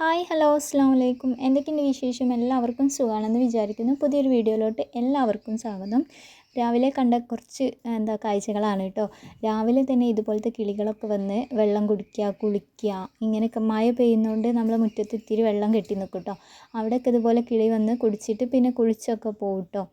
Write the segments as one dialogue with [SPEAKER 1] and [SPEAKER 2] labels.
[SPEAKER 1] Hi hello അസ്സാം വലൈക്കും എന്തൊക്കെയുണ്ട് വിശേഷം? എല്ലാവർക്കും സുഖമാണെന്ന് വിചാരിക്കുന്നു. പുതിയൊരു വീഡിയോയിലോട്ട് എല്ലാവർക്കും സ്വാഗതം. രാവിലെ കണ്ട കുറച്ച് എന്താ കാഴ്ചകളാണ് കേട്ടോ. രാവിലെ തന്നെ ഇതുപോലത്തെ കിളികളൊക്കെ വന്ന് വെള്ളം കുടിക്കുക കുളിക്കുക ഇങ്ങനെയൊക്കെ മഴ പെയ്യുന്നതുകൊണ്ട് നമ്മൾ മുറ്റത്ത് ഇത്തിരി വെള്ളം കെട്ടി നിൽക്കും കേട്ടോ. അവിടെയൊക്കെ ഇതുപോലെ കിളി വന്ന് കുടിച്ചിട്ട് പിന്നെ കുളിച്ചൊക്കെ പോകും കേട്ടോ.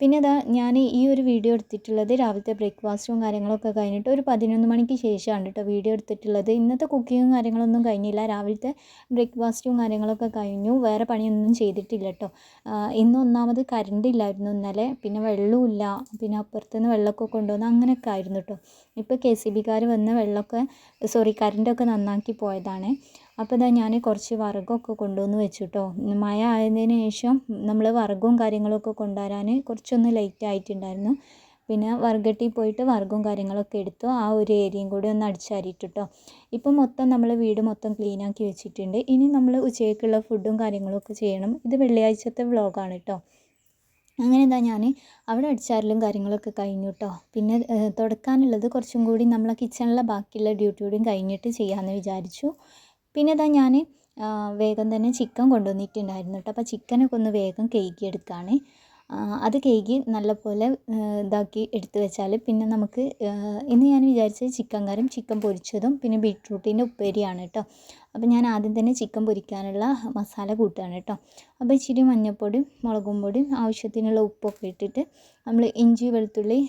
[SPEAKER 1] പിന്നെ ഇതാ ഞാൻ ഈ ഒരു വീഡിയോ എടുത്തിട്ടുള്ളത് രാവിലത്തെ ബ്രേക്ക്ഫാസ്റ്റും കാര്യങ്ങളൊക്കെ കഴിഞ്ഞിട്ട് ഒരു പതിനൊന്ന് മണിക്ക് ശേഷമാണ് കേട്ടോ വീഡിയോ എടുത്തിട്ടുള്ളത്. ഇന്നത്തെ കുക്കിങ്ങും കാര്യങ്ങളൊന്നും കഴിഞ്ഞില്ല. രാവിലത്തെ ബ്രേക്ക്ഫാസ്റ്റും കാര്യങ്ങളൊക്കെ കഴിഞ്ഞു. വേറെ പണിയൊന്നും ചെയ്തിട്ടില്ല കേട്ടോ ഇന്ന് ഒന്നാമത് കറണ്ട് ഇല്ലായിരുന്നു ഇന്നലെ. പിന്നെ വെള്ളമില്ല പിന്നെ അപ്പുറത്തുനിന്ന് വെള്ളമൊക്കെ കൊണ്ടുവന്ന് അങ്ങനെയൊക്കെ ആയിരുന്നു കേട്ടോ ഇപ്പോൾ കെ സി ബിക്കാർ വന്ന് വെള്ളമൊക്കെ സോറി കറണ്ടൊക്കെ നന്നാക്കി പോയതാണ്. അപ്പോൾ ഇതാ ഞാൻ കുറച്ച് വിറകൊക്കെ കൊണ്ടുവന്ന് വെച്ചു കേട്ടോ മഴ ആയതിന് ശേഷം നമ്മൾ വിറകും കാര്യങ്ങളൊക്കെ കൊണ്ടുവരാൻ കുറച്ചൊന്ന് ലേറ്റ് ആയിട്ടുണ്ടായിരുന്നു. പിന്നെ വർഗട്ടി പോയിട്ട് വർഗവും കാര്യങ്ങളൊക്കെ എടുത്തു ആ ഒരു ഏരിയയും കൂടി ഒന്ന് അടിച്ചാരിട്ടു കേട്ടോ ഇപ്പം മൊത്തം നമ്മൾ വീട് മൊത്തം ക്ലീൻ ആക്കി വെച്ചിട്ടുണ്ട്. ഇനി നമ്മൾ ഉച്ചയ്ക്കുള്ള ഫുഡും കാര്യങ്ങളൊക്കെ ചെയ്യണം. ഇത് വെള്ളിയാഴ്ചത്തെ വ്ളോഗാണ് കേട്ടോ അങ്ങനെ എന്താ ഞാൻ അവിടെ അടിച്ചാരലും കാര്യങ്ങളൊക്കെ കഴിഞ്ഞു കേട്ടോ പിന്നെ തുടക്കാനുള്ളത് കുറച്ചും കൂടി നമ്മളെ കിച്ചണിലെ ബാക്കിയുള്ള ഡ്യൂട്ടിയോടും കഴിഞ്ഞിട്ട് ചെയ്യാമെന്ന് വിചാരിച്ചു. പിന്നെ ഇതാ ഞാൻ വേഗം തന്നെ ചിക്കൻ കൊണ്ടുവന്നിട്ടുണ്ടായിരുന്നു കേട്ടോ. അപ്പോൾ ചിക്കനൊക്കെ ഒന്ന് വേഗം കേക്കിയെടുക്കുകയാണ് അത് കഴുകി നല്ലപോലെ ഇതാക്കി എടുത്ത് വെച്ചാൽ പിന്നെ നമുക്ക് ഇന്ന് ഞാൻ വിചാരിച്ചത് ചിക്കൻ കറിയും ചിക്കൻ പൊരിച്ചതും പിന്നെ ബീട്രൂട്ടിന്റെ ഉപ്പേരിയാണ് കേട്ടോ അപ്പം ഞാൻ ആദ്യം തന്നെ ചിക്കൻ പൊരിക്കാനുള്ള മസാല കൂട്ടുകയാണ് കേട്ടോ അപ്പോൾ ഇച്ചിരി മഞ്ഞൾപ്പൊടിയും മുളകും പൊടിയും ആവശ്യത്തിനുള്ള ഉപ്പൊക്കെ ഇട്ടിട്ട് നമ്മൾ ഇഞ്ചി വെളുത്തുള്ളി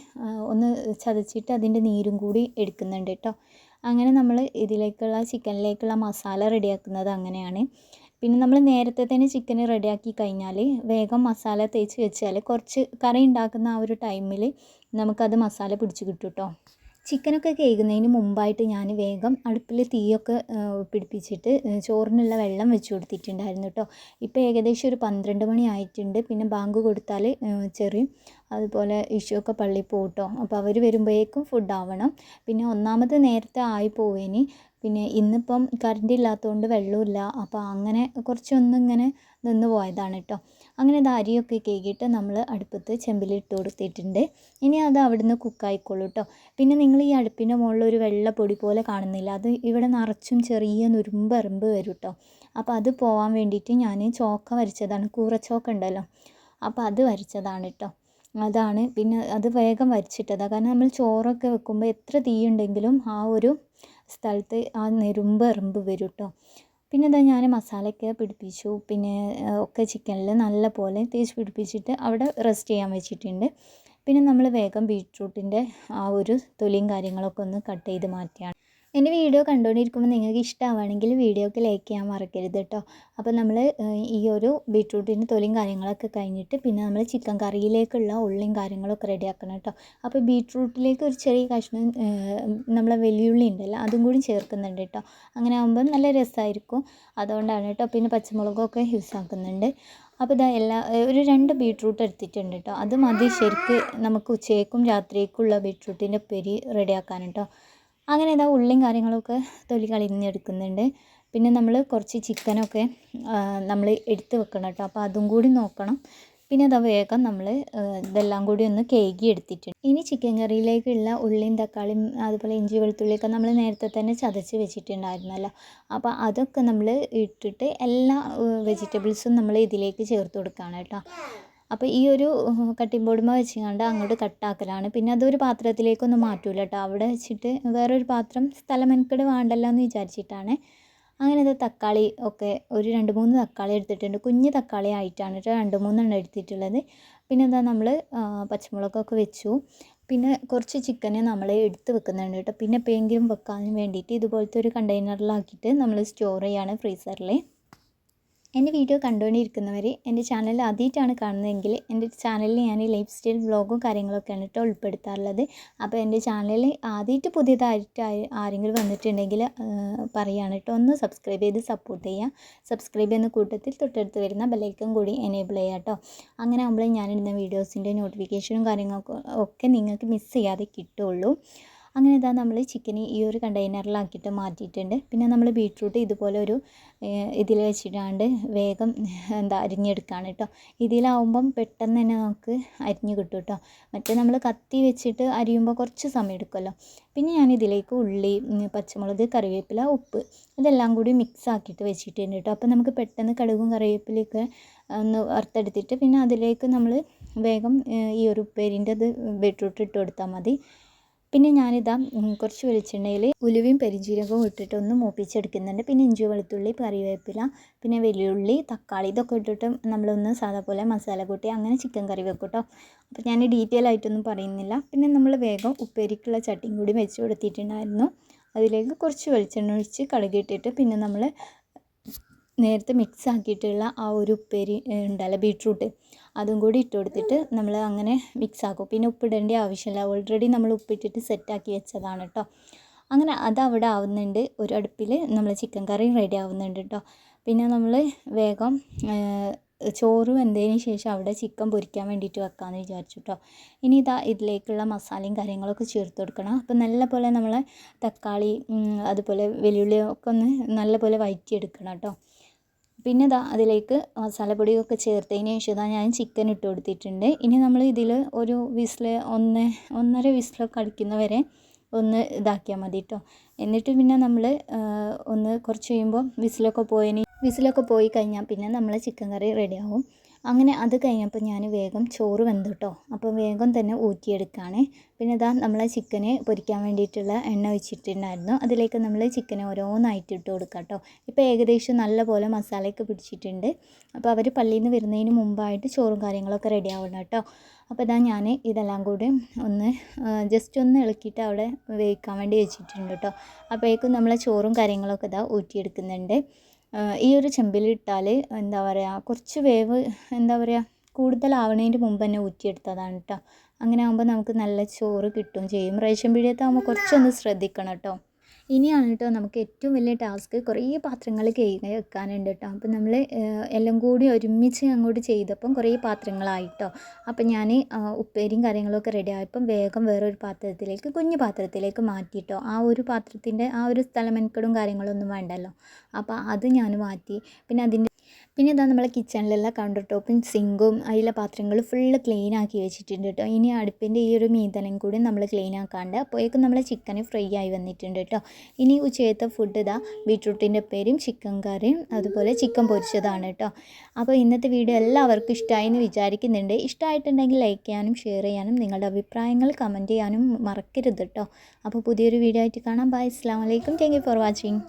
[SPEAKER 1] ഒന്ന് ചതച്ചിട്ട് അതിന്റെ നീരും കൂടി എടുക്കുന്നുണ്ട് കേട്ടോ അങ്ങനെ നമ്മൾ ഇതിലേക്കുള്ള ചിക്കനിലേക്കുള്ള മസാല റെഡിയാക്കുന്നത് അങ്ങനെയാണ്. പിന്നെ നമ്മൾ നേരത്തെ തന്നെ ചിക്കൻ റെഡിയാക്കി കഴിഞ്ഞാൽ വേഗം മസാല തേച്ച് വെച്ചാൽ കുറച്ച് കറി ഉണ്ടാക്കുന്ന ആ ഒരു ടൈമിൽ നമുക്കത് മസാല പിടിച്ച് കിട്ടും കേട്ടോ ചിക്കനൊക്കെ കേൾക്കുന്നതിന് മുമ്പായിട്ട് ഞാൻ വേഗം അടുപ്പിൽ തീയൊക്കെ പിടിപ്പിച്ചിട്ട് ചോറിനുള്ള വെള്ളം വെച്ച് കൊടുത്തിട്ടുണ്ടായിരുന്നു കേട്ടോ ഇപ്പോൾ ഏകദേശം ഒരു പന്ത്രണ്ട് മണി ആയിട്ടുണ്ട്. പിന്നെ ബാങ്ക് കൊടുത്താൽ ചെറിയും അതുപോലെ ഇഷ്യൂക്കെ പള്ളിയിൽ പോകും കേട്ടോ അപ്പോൾ അവർ വരുമ്പോഴേക്കും ഫുഡ് ആവണം. പിന്നെ ഒന്നാമത് നേരത്തെ ആയി പോവേനി. പിന്നെ ഇന്നിപ്പം കറണ്ട് ഇല്ലാത്തതുകൊണ്ട് വെള്ളമില്ല അപ്പോൾ അങ്ങനെ കുറച്ചൊന്നിങ്ങനെ നിന്ന് പോയതാണ് കേട്ടോ അങ്ങനെ അത് അരിയൊക്കെ കേകിയിട്ട് നമ്മൾ അടുപ്പത്ത് ചെമ്പിലിട്ട് കൊടുത്തിട്ടുണ്ട്. ഇനി അത് അവിടുന്ന് കുക്കായിക്കോളൂ കേട്ടോ പിന്നെ നിങ്ങൾ ഈ അടുപ്പിന്റെ മുകളിൽ ഒരു വെള്ള പൊടി പോലെ കാണുന്നില്ല. അത് ഇവിടെ നിറച്ചും ചെറിയ നുരുമ്പ് എറുമ്പ് വരും കേട്ടോ അപ്പോൾ അത് പോകാൻ വേണ്ടിയിട്ട് ഞാൻ ചോക്ക വരച്ചതാണ്. കൂറച്ചോക്ക ഉണ്ടല്ലോ. അപ്പോൾ അത് വരച്ചതാണ് കേട്ടോ അതാണ്. പിന്നെ അത് വേഗം വരച്ചിട്ടതാണ് കാരണം നമ്മൾ ചോറൊക്കെ വെക്കുമ്പോൾ എത്ര തീയുണ്ടെങ്കിലും ആ ഒരു സ്ഥലത്ത് ആ നെരുമ്പ് എറുമ്പ് വരും കേട്ടോ പിന്നെ ഇതാ ഞാൻ മസാലയൊക്കെ പിടിപ്പിച്ചു. പിന്നെ ഒക്കെ ചിക്കനിൽ നല്ല പോലെ തേച്ച് പിടിപ്പിച്ചിട്ട് അവിടെ റെസ്റ്റ് ചെയ്യാൻ വെച്ചിട്ടുണ്ട്. പിന്നെ നമ്മൾ വേഗം ബീട്രൂട്ടിന്റെ ആ ഒരു തൊലിയും കാര്യങ്ങളൊക്കെ ഒന്ന് കട്ട് ചെയ്ത് മാറ്റിയാണ് എന്റെ വീഡിയോ കണ്ടുകൊണ്ടിരിക്കുമ്പോൾ നിങ്ങൾക്ക് ഇഷ്ടമാവുകയാണെങ്കിൽ വീഡിയോക്ക് ലൈക്ക് ചെയ്യാൻ മറക്കരുത് കേട്ടോ അപ്പോൾ നമ്മൾ ഈ ഒരു ബീട്രൂട്ടിന്റെ തൊലിയും കാര്യങ്ങളൊക്കെ കഴിഞ്ഞിട്ട് പിന്നെ നമ്മൾ ചിക്കൻ കറിയിലേക്കുള്ള ഉള്ളിയും കാര്യങ്ങളൊക്കെ റെഡിയാക്കണം കേട്ടോ അപ്പോൾ ബീട്രൂട്ടിലേക്ക് ഒരു ചെറിയ കഷ്ണം നമ്മളെ വെല്ലുള്ളി ഉണ്ടല്ലോ അതും കൂടി ചേർക്കുന്നുണ്ട് കേട്ടോ അങ്ങനെ ആകുമ്പോൾ നല്ല രസമായിരിക്കും അതുകൊണ്ടാണ് കേട്ടോ പിന്നെ പച്ചമുളകൊക്കെ യൂസ് ആക്കുന്നുണ്ട്. അപ്പോൾ ഇതാ എല്ലാ ഒരു രണ്ട് ബീട്രൂട്ട് എടുത്തിട്ടുണ്ട് കേട്ടോ അത് മതി ശരിക്ക് നമുക്ക് ഉച്ചയ്ക്കും രാത്രിയേക്കുള്ള ബീട്രൂട്ടിന്റെ പെരി റെഡിയാക്കാൻ കേട്ടോ അങ്ങനെ ഇതാ ഉള്ളിയും കാര്യങ്ങളൊക്കെ തൊലി കളഞ്ഞെടുക്കുന്നുണ്ട് പിന്നെ നമ്മൾ കുറച്ച് ചിക്കനൊക്കെ നമ്മൾ എടുത്ത് വെക്കണം കേട്ടോ. അപ്പോൾ അതും കൂടി നോക്കണം. പിന്നെ അതാ വേഗം നമ്മൾ ഇതെല്ലാം കൂടി ഒന്ന് കേകി എടുത്തിട്ടുണ്ട്. ഇനി ചിക്കൻ കറിയിലേക്കുള്ള ഉള്ളിയും തക്കാളിയും അതുപോലെ ഇഞ്ചി വെളുത്തുള്ളിയൊക്കെ നമ്മൾ നേരത്തെ തന്നെ ചതച്ച് വെച്ചിട്ടുണ്ടായിരുന്നല്ലോ. അപ്പോൾ അതൊക്കെ നമ്മൾ ഇട്ടിട്ട് എല്ലാ വെജിറ്റബിൾസും നമ്മൾ ഇതിലേക്ക് ചേർത്ത് കൊടുക്കുകയാണ് കേട്ടോ. അപ്പോൾ ഈ ഒരു കട്ടിംഗ് ബോർഡുമ്മ വെച്ചുകൊണ്ട് അങ്ങോട്ട് കട്ടാക്കലാണ് പിന്നെ അതൊരു പാത്രത്തിലേക്കൊന്നും മാറ്റൂല കേട്ടോ അവിടെ വെച്ചിട്ട് വേറൊരു പാത്രം സ്ഥലം മെനക്കെട് വേണ്ടല്ലോ എന്ന് വിചാരിച്ചിട്ടാണ്. അങ്ങനെ ഇത് തക്കാളി ഒക്കെ ഒരു രണ്ട് മൂന്ന് തക്കാളി എടുത്തിട്ടുണ്ട്. കുഞ്ഞ് തക്കാളി ആയിട്ടാണ് കേട്ടോ രണ്ട് മൂന്നെണ്ണം എടുത്തിട്ടുള്ളത്. പിന്നെ എന്താ നമ്മൾ പച്ചമുളകൊക്കെ വെച്ചു. പിന്നെ കുറച്ച് ചിക്കന് നമ്മൾ എടുത്ത് വെക്കുന്നുണ്ട് കേട്ടോ. പിന്നെ എപ്പോഴെങ്കിലും വെക്കാൻ വേണ്ടിയിട്ട് ഇതുപോലത്തെ ഒരു കണ്ടെയ്നറിലാക്കിയിട്ട് നമ്മൾ സ്റ്റോർ ചെയ്യാണ് ഫ്രീസറിൽ എന്റെ വീഡിയോ കണ്ടുകൊണ്ടിരിക്കുന്നവർ എന്റെ ചാനൽ ആദ്യമായിട്ടാണ് കാണുന്നതെങ്കിൽ എന്റെ ചാനലിൽ ഞാൻ ലൈഫ് സ്റ്റൈൽ വ്ളോഗും കാര്യങ്ങളൊക്കെയാണ് കേട്ടോ ഉൾപ്പെടുത്താറുള്ളത്. അപ്പോൾ എന്റെ ചാനലിൽ ആദ്യമായിട്ട് പുതിയതായിട്ട് ആരെങ്കിലും വന്നിട്ടുണ്ടെങ്കിൽ പറയുകയാണ് കേട്ടോ ഒന്ന് സബ്സ്ക്രൈബ് ചെയ്ത് സപ്പോർട്ട് ചെയ്യുക. സബ്സ്ക്രൈബ് ചെയ്യുന്ന കൂട്ടത്തിൽ തൊട്ടടുത്ത് വരുന്ന ബെല്ലൈക്കൻ കൂടി എനേബിൾ ചെയ്യുക കേട്ടോ. അങ്ങനെ ആകുമ്പോൾ ഞാനിടുന്ന വീഡിയോസിന്റെ നോട്ടിഫിക്കേഷനും കാര്യങ്ങളൊക്കെ ഒക്കെ നിങ്ങൾക്ക് മിസ് ചെയ്യാതെ കിട്ടുള്ളൂ അങ്ങനെ ഇതാ നമ്മൾ ചിക്കൻ ഈ ഒരു കണ്ടെയ്നറിലാക്കിയിട്ട് മാറ്റിയിട്ടുണ്ട്. പിന്നെ നമ്മൾ ബീട്രൂട്ട് ഇതുപോലെ ഒരു ഇതിൽ വെച്ചിട്ടാണ്ട് വേഗം എന്താ അരിഞ്ഞെടുക്കുകയാണ് കേട്ടോ. ഇതിലാവുമ്പം പെട്ടെന്ന് തന്നെ നമുക്ക് അരിഞ്ഞ് കിട്ടും കേട്ടോ. മറ്റേ നമ്മൾ കത്തി വെച്ചിട്ട് അരിയുമ്പോൾ കുറച്ച് സമയം എടുക്കുമല്ലോ പിന്നെ ഞാൻ ഇതിലേക്ക് ഉള്ളി പച്ചമുളക് കറിവേപ്പില ഉപ്പ് ഇതെല്ലാം കൂടി മിക്സ് ആക്കിയിട്ട് വെച്ചിട്ടുണ്ട് കേട്ടോ. അപ്പോൾ നമുക്ക് പെട്ടെന്ന് കടുകും കറിവേപ്പിലയൊക്കെ ഒന്ന് വറുത്തെടുത്തിട്ട് പിന്നെ അതിലേക്ക് നമ്മൾ വേഗം ഈ ഒരു ഉപ്പേരിന്റെ അത് ബീട്രൂട്ട് ഇട്ട് കൊടുത്താൽ മതി. പിന്നെ ഞാനിതാ കുറച്ച് വെളിച്ചെണ്ണയിൽ ഉലുവയും പെരിഞ്ജീരകവും ഇട്ടിട്ട് ഒന്ന് മൂപ്പിച്ചെടുക്കുന്നുണ്ട്. പിന്നെ ഇഞ്ചി വെളുത്തുള്ളി കറിവേപ്പില പിന്നെ വെല്ലുള്ളി തക്കാളി ഇതൊക്കെ ഇട്ടിട്ട് നമ്മളൊന്ന് സാധാ പോലെ മസാല കൂട്ടി അങ്ങനെ ചിക്കൻ കറി വെക്കും കേട്ടോ അപ്പോൾ ഞാൻ ഡീറ്റെയിൽ ആയിട്ടൊന്നും പറയുന്നില്ല. പിന്നെ നമ്മൾ വേഗം ഉപ്പേരിക്കുള്ള ചട്ടിയും കൂടി വെച്ച് കൊടുത്തിട്ടുണ്ടായിരുന്നു. അതിലേക്ക് കുറച്ച് വെളിച്ചെണ്ണ ഒഴിച്ച് കടുകിട്ടിട്ട് പിന്നെ നമ്മൾ നേരത്തെ മിക്സ് ആക്കിയിട്ടുള്ള ആ ഒരു ഉപ്പേരി ഉണ്ടല്ലോ ബീട്രൂട്ട്. അതും കൂടി ഇട്ട് കൊടുത്തിട്ട് നമ്മൾ അങ്ങനെ മിക്സ് ആക്കും. പിന്നെ ഉപ്പിടേണ്ട ആവശ്യമില്ല. ഓൾറെഡി നമ്മൾ ഉപ്പിട്ടിട്ട് സെറ്റാക്കി വെച്ചതാണ് കേട്ടോ അങ്ങനെ അത് അവിടെ ആവുന്നുണ്ട്. ഒരു അടുപ്പിൽ നമ്മൾ ചിക്കൻ കറി റെഡി ആവുന്നുണ്ട് കേട്ടോ പിന്നെ നമ്മൾ വേഗം ചോറ് വെന്തതിന് ശേഷം അവിടെ ചിക്കൻ പൊരിക്കാൻ വേണ്ടിയിട്ട് വെക്കാമെന്ന് വിചാരിച്ചു കേട്ടോ ഇനി ഇതാ ഇതിലേക്കുള്ള മസാലയും കാര്യങ്ങളൊക്കെ ചേർത്ത് കൊടുക്കണം. അപ്പോൾ നല്ല പോലെ നമ്മൾ തക്കാളി അതുപോലെ വെല്ലുള്ളി ഒക്കെ ഒന്ന് നല്ല പോലെ വഴറ്റിയെടുക്കണം കേട്ടോ പിന്നെ ഇതാ അതിലേക്ക് മസാലപ്പൊടിയൊക്കെ ചേർത്തതിന് ശേഷം ഇതാ ഞാൻ ചിക്കൻ ഇട്ട് കൊടുത്തിട്ടുണ്ട്. ഇനി നമ്മൾ ഇതിൽ ഒരു വിസിൽ ഒന്ന് ഒന്നര വിസിലൊക്കെ അടിക്കുന്നവരെ ഒന്ന് ഇതാക്കിയാൽ മതി കേട്ടോ എന്നിട്ട് പിന്നെ നമ്മൾ ഒന്ന് കുറച്ച് കഴിയുമ്പോൾ വിസിലൊക്കെ പോയതിന് വിസിലൊക്കെ പോയി കഴിഞ്ഞാൽ പിന്നെ നമ്മൾ ചിക്കൻ കറി റെഡിയാവും അങ്ങനെ അത് കഴിഞ്ഞപ്പോൾ ഞാൻ വേഗം ചോറ് വെന്തു കേട്ടോ. അപ്പോൾ വേഗം തന്നെ ഊറ്റിയെടുക്കുകയാണ്. പിന്നെ ഇതാ നമ്മൾ ചിക്കനെ പൊരിക്കാൻ വേണ്ടിയിട്ടുള്ള എണ്ണ ഒഴിച്ചിട്ടുണ്ടായിരുന്നു. അതിലേക്ക് നമ്മൾ ചിക്കനെ ഓരോന്നായിട്ട് ഇട്ട് കൊടുക്കാം കേട്ടോ. ഇപ്പോൾ ഏകദേശം നല്ലപോലെ മസാലയൊക്കെ പിടിച്ചിട്ടുണ്ട്. അപ്പോൾ അവർ പള്ളിയിൽ നിന്ന് വരുന്നതിന് മുമ്പായിട്ട് ചോറും കാര്യങ്ങളൊക്കെ റെഡി ആവണം കേട്ടോ. അപ്പോൾ ഇതാ ഞാൻ ഇതെല്ലാം കൂടി ഒന്ന് ജസ്റ്റ് ഒന്ന് ഇളക്കിയിട്ട് അവിടെ വേവിക്കാൻ വേണ്ടി വെച്ചിട്ടുണ്ട് കേട്ടോ. അപ്പോഴേക്കും നമ്മളെ ചോറും കാര്യങ്ങളൊക്കെ ഇതാ ഊറ്റിയെടുക്കുന്നുണ്ട്. ഈ ഒരു ചെമ്പിലിട്ടാൽ എന്താ പറയുക കുറച്ച് വേവ് എന്താ പറയുക കൂടുതലാവണതിന്റെ മുമ്പ് തന്നെ ഊറ്റിയെടുത്തതാണ് കേട്ടോ അങ്ങനെ ആകുമ്പോൾ നമുക്ക് നല്ല ചോറ് കിട്ടുകയും ചെയ്യും. റേഷൻ പീടികയിലത്തെ ആകുമ്പോൾ കുറച്ചൊന്ന് ശ്രദ്ധിക്കണം കേട്ടോ ഇനിയാണ് കേട്ടോ നമുക്ക് ഏറ്റവും വലിയ ടാസ്ക് കുറേ പാത്രങ്ങൾ കഴുകി വെക്കാനുണ്ട് കേട്ടോ. അപ്പം നമ്മൾ എല്ലാം കൂടി ഒരുമിച്ച് അങ്ങോട്ട് ചെയ്തപ്പം കുറേ പാത്രങ്ങളായിട്ടോ അപ്പം ഞാൻ ഉപ്പേരിയും കാര്യങ്ങളൊക്കെ റെഡി ആയപ്പം വേഗം വേറൊരു പാത്രത്തിലേക്ക് കുഞ്ഞു പാത്രത്തിലേക്ക് മാറ്റിയിട്ടോ ആ ഒരു പാത്രത്തിന്റെ ആ ഒരു സ്ഥലമെനക്കെടും കാര്യങ്ങളൊന്നും വേണ്ടല്ലോ. അപ്പോൾ അത് ഞാൻ മാറ്റി. പിന്നെ അതിന്റെ പിന്നെ ഇതാ നമ്മളെ കിച്ചണിലുള്ള കൗണ്ടർ ടോപ്പും സിങ്കും അതിലെ പാത്രങ്ങൾ ഫുള്ള് ക്ലീൻ ആക്കി വെച്ചിട്ടുണ്ട് കേട്ടോ ഇനി അടുപ്പിന്റെ ഈ ഒരു മീതനം കൂടി നമ്മൾ ക്ലീൻ ആക്കാണ്ട് അപ്പോഴേക്കും നമ്മളെ ചിക്കൻ ഫ്രൈ ആയി വന്നിട്ടുണ്ട് കേട്ടോ ഇനി ഉച്ചയത്തെ ഫുഡ് ഇതാ ബീട്രൂട്ടിന്റെ പേരും ചിക്കൻ കറിയും അതുപോലെ ചിക്കൻ പൊരിച്ചതാണ് കേട്ടോ അപ്പോൾ ഇന്നത്തെ വീഡിയോ എല്ലാവർക്കും ഇഷ്ടമായി എന്ന് വിചാരിക്കുന്നുണ്ട്. ഇഷ്ടമായിട്ടുണ്ടെങ്കിൽ ലൈക്ക് ചെയ്യാനും ഷെയർ ചെയ്യാനും നിങ്ങളുടെ അഭിപ്രായങ്ങൾ കമന്റ് ചെയ്യാനും മറക്കരുത് കേട്ടോ അപ്പോൾ പുതിയൊരു വീഡിയോ ആയിട്ട് കാണാം. ബൈ അസ്സാം വലൈക്കും താങ്ക് യു ഫോർ വാച്ചിങ്